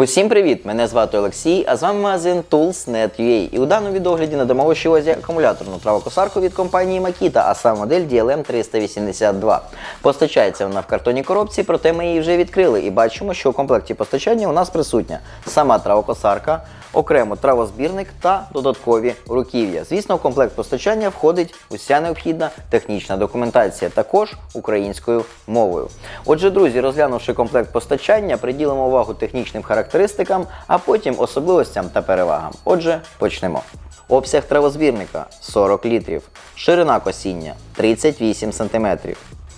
Усім привіт! Мене звати Олексій, а з вами магазин Tools.net.ua. І у даному відогляді надамо увазі акумуляторну травокосарку від компанії Makita, а саме модель DLM 382. Постачається вона в картонній коробці, проте ми її вже відкрили і бачимо, що у комплекті постачання у нас присутня сама травокосарка, окремо травозбірник та додаткові руків'я. Звісно, в комплект постачання входить уся необхідна технічна документація, також українською мовою. Отже, друзі, розглянувши комплект постачання, приділимо увагу технічним характеристикам, а потім особливостям та перевагам. Отже, почнемо. Обсяг травозбірника 40 літрів, ширина косіння 38 см.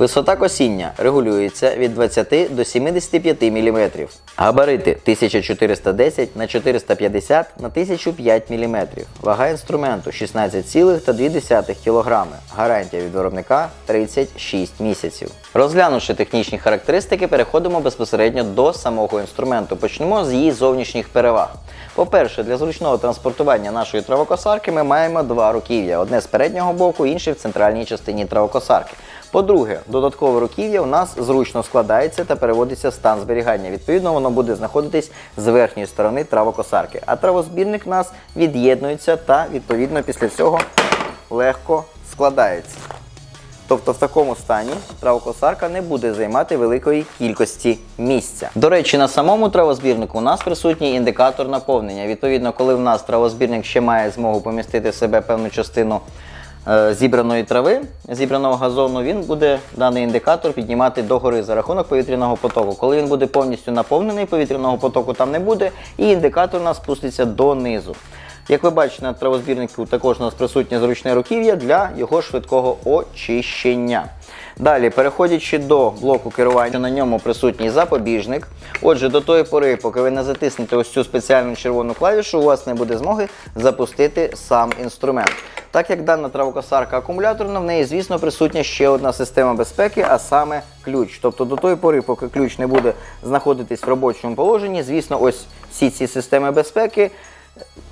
Висота косіння регулюється від 20 до 75 мм. Габарити 1410 на 450 на 1005 мм. Вага інструменту 16,2 кг. Гарантія від виробника 36 місяців. Розглянувши технічні характеристики, переходимо безпосередньо до самого інструменту. Почнемо з її зовнішніх переваг. По-перше, для зручного транспортування нашої травокосарки ми маємо два руків'я: одне з переднього боку, інше в центральній частині травокосарки. По-друге, додаткове руків'я у нас зручно складається та переводиться в стан зберігання. Відповідно, воно буде знаходитись з верхньої сторони травокосарки. А травозбірник у нас від'єднується та відповідно після цього легко складається. Тобто в такому стані травокосарка не буде займати великої кількості місця. До речі, на самому травозбірнику у нас присутній індикатор наповнення. Відповідно, коли в нас травозбірник ще має змогу помістити в себе певну частину зібраної трави, зібраного газону, він буде даний індикатор піднімати догори за рахунок повітряного потоку. Коли він буде повністю наповнений, повітряного потоку там не буде, і індикатор у нас спуститься донизу. Як ви бачите, на травозбірнику також у нас присутнє зручне руків'я для його швидкого очищення. Далі, переходячи до блоку керування, на ньому присутній запобіжник. Отже, до тої пори, поки ви не затиснете ось цю спеціальну червону клавішу, у вас не буде змоги запустити сам інструмент. Так як дана травокосарка акумуляторна, в неї, звісно, присутня ще одна система безпеки, а саме ключ. Тобто до тої пори, поки ключ не буде знаходитись в робочому положенні, звісно, ось всі ці системи безпеки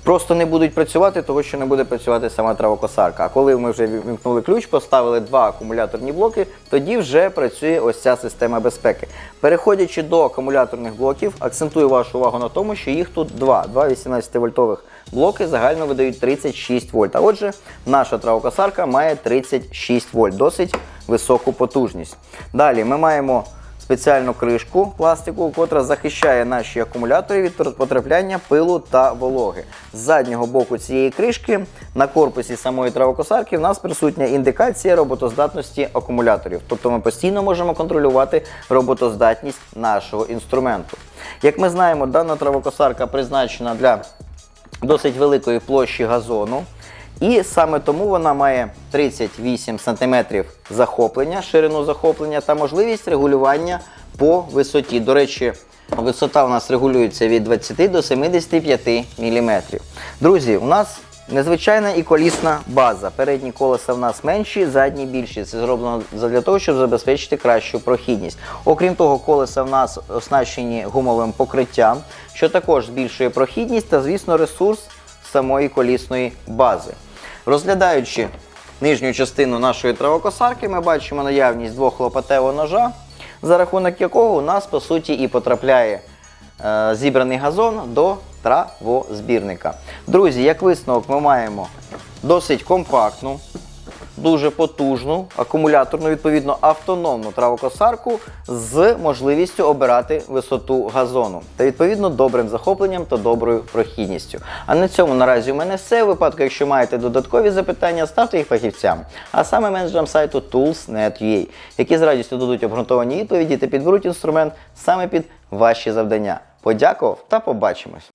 просто не будуть працювати, тому що не буде працювати сама травокосарка. А коли ми вже вімкнули ключ, поставили два акумуляторні блоки, тоді вже працює ось ця система безпеки. Переходячи до акумуляторних блоків, акцентую вашу увагу на тому, що їх тут два. Два 18-вольтових блоки загально видають 36 вольт. А отже, наша травокосарка має 36 вольт, досить високу потужність. Далі ми маємо спеціальну кришку пластику, котра захищає наші акумулятори від потрапляння пилу та вологи. З заднього боку цієї кришки на корпусі самої травокосарки в нас присутня індикація роботоздатності акумуляторів. Тобто ми постійно можемо контролювати роботоздатність нашого інструменту. Як ми знаємо, дана травокосарка призначена для досить великої площі газону. І саме тому вона має 38 см захоплення, ширину захоплення та можливість регулювання по висоті. До речі, висота у нас регулюється від 20 до 75 мм. Друзі, у нас незвичайна і колісна база. Передні колеса в нас менші, задні більші. Це зроблено для того, щоб забезпечити кращу прохідність. Окрім того, колеса в нас оснащені гумовим покриттям, що також збільшує прохідність та, звісно, ресурс самої колісної бази. Розглядаючи нижню частину нашої травокосарки, ми бачимо наявність двох лопатевого ножа, за рахунок якого у нас по суті і потрапляє е, зібраний газон до травозбірника. Друзі, як висновок, ми маємо досить компактну, дуже потужну, акумуляторну, відповідно, автономну травокосарку з можливістю обирати висоту газону та відповідно добрим захопленням та доброю прохідністю. А на цьому наразі у мене все. У випадку, якщо маєте додаткові запитання, ставте їх фахівцям, а саме менеджерам сайту Tools.net.ua, які з радістю дадуть обґрунтовані відповіді та підберуть інструмент саме під ваші завдання. Подякував та побачимось!